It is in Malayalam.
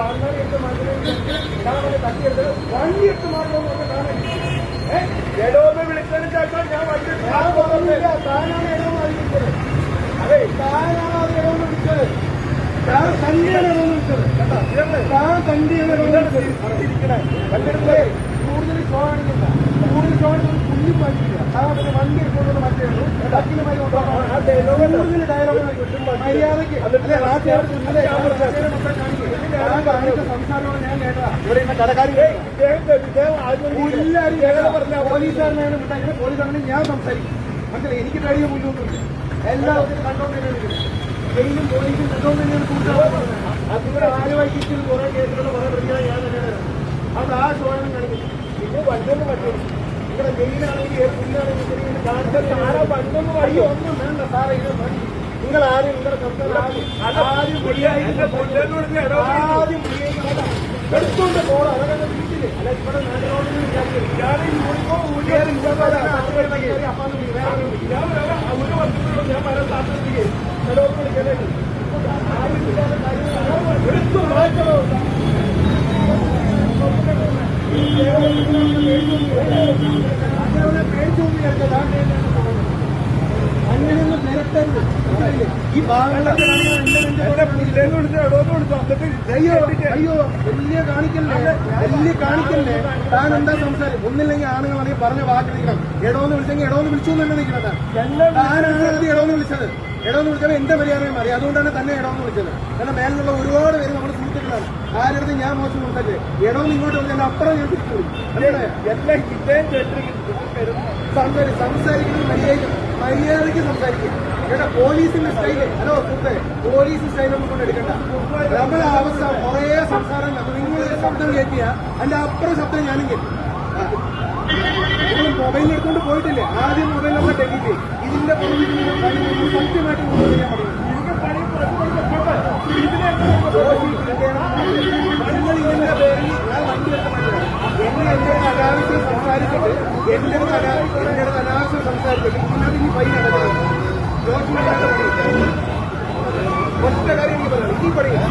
എടുത്ത് മാറ്റുന്നത് തട്ടിയെടുത്ത് വണ്ടി എടുത്ത് മാറ്റണമെന്ന് കാണാൻ എടോന്ന് വിളിച്ചതിന് ശേഷം ഞാൻ വണ്ടി താനാണ് എടോന്ന് അറിയിച്ചത് അതെ താനാണ് അത് എടോന്ന് വിളിച്ചത് താൻ തന്നെയാണ് എടോന്ന് വിളിച്ചത് താൻ തന്നെയാണ് വിളിച്ചത് വണ്ടിയെടുത്ത് കൂടുതൽ ഷോ കാണിക്കില്ല കൂടുതൽ ഷോ കാണിക്കുന്നത് കുഞ്ഞി പാടില്ല താൻ പിന്നെ വണ്ടി എടുക്കുന്നത് മറ്റേ ഉള്ളൂ ഡക്കിലുമായി ഡയലോഗ് മര്യാദയ്ക്ക് അല്ലെ നാട്ടുകാർക്ക് പോലീസുകാരനാണ് വിട്ടെങ്കിൽ ഞാൻ സംസാരിക്കും മനസ്സിലായി എനിക്ക് കഴിയ മുന്നോട്ടുണ്ട് എല്ലാവരും കണ്ടോണ്ട് തന്നെയാണ് ജയിലും പോലീസും കണ്ടോണ്ട് തന്നെയാണ് കൂട്ടുകാർ അതിവിടെ ആലുവായിക്കിൽ കുറെ കേസുകൾ കുറെ പ്രതികളെ ഞാൻ തന്നെയാണ് അത് ആ ഷോയാണ് കാണിക്കുന്നത് ഇത് വണ്ടൊന്നും പറ്റും ഇവിടെ ജയിലാണെങ്കിൽ പുല്ലാണെങ്കിൽ കാണിച്ചത് ആരാ വണ്ടൊന്നും വഴി ഒന്നും വേണ്ട സാറേ ഇത് നിങ്ങൾ ആരും. നിങ്ങളുടെ മുടിയായി ആദ്യം മുടിയായി എടുത്തോണ്ട് പോണം. അതൊക്കെ വീട്ടിൽ. അല്ല ഇവിടെ നാട്ടിലോട്ട് ഒരു വർഷത്തിലുള്ള ഞാൻ പല സ്ഥാപനത്തിലേക്ക് ചിലവർക്ക് വിളിക്കലേ എടുത്തു മാറ്റണോ ഈ അയ്യോ വലിയ കാണിക്കല്ലേ? വലിയ കാണിക്കല്ലേ? താൻ എന്താ സംസാരം ഒന്നില്ലെങ്കിൽ ആണുങ്ങളാണെങ്കിൽ പറഞ്ഞ വാക്കിരിക്കണം. എടോന്ന് വിളിച്ചെങ്കിൽ എടോന്ന് വിളിച്ചു എന്ന് തന്നെ നിൽക്കണം താനാണ് അത് എടോന്ന് വിളിച്ചത്. എടോന്ന് വിളിച്ചത് എന്റെ മര്യാദയും അറിയാം അതുകൊണ്ടാണ് തന്നെ എടോന്ന് വിളിച്ചത്. കാരണം മേലിലുള്ള ഒരുപാട് പേര് നമ്മുടെ സുഹൃത്തുക്കളാണ്. ആരുടെ ഞാൻ മോശം കൊണ്ടല്ലേ എടോന്ന് ഇങ്ങോട്ട് വിളിച്ചാൽ അപ്പുറം ഞാൻ തിരിച്ചു എല്ലാം സംസാരിക്കുന്നത് മര്യാദ മര്യാദയ്ക്ക് സംസാരിക്കുക. കേട്ടോ? പോലീസിന്റെ സ്റ്റൈൽ. ഹലോ സുഹൃത്തെ പോലീസ് സ്റ്റൈൽ ഒന്നും കൊണ്ട് എടുക്കണ്ട. നമ്മുടെ അവസ്ഥ കുറേ സംസാരം നിങ്ങൾ ശബ്ദം കേൾക്കുക അതിന്റെ അപ്പുറം ശബ്ദം ഞാനും കേൾക്കും നിങ്ങൾ മൊബൈൽ എടുത്തുകൊണ്ട് പോയിട്ടില്ലേ? ആദ്യം മൊബൈൽ നമ്മൾ ഡെലിറ്റ് ഇതിന്റെ പുറകിൽ സത്യമായിട്ട് ചെയ്യാൻ നിങ്ങൾ സംസാരിച്ചിട്ട് എന്റെ ഒരു അനാ- എന്റെ ഒരു അനാവശ്യം സംസാരിച്ചിട്ട് നിങ്ങൾക്ക് ഇനി ഫൈൻ അടക്കണം ജോഷിന്റെ ഒറ്റ കാര്യം എനിക്ക് പറയാം ഇനി പറയില്ല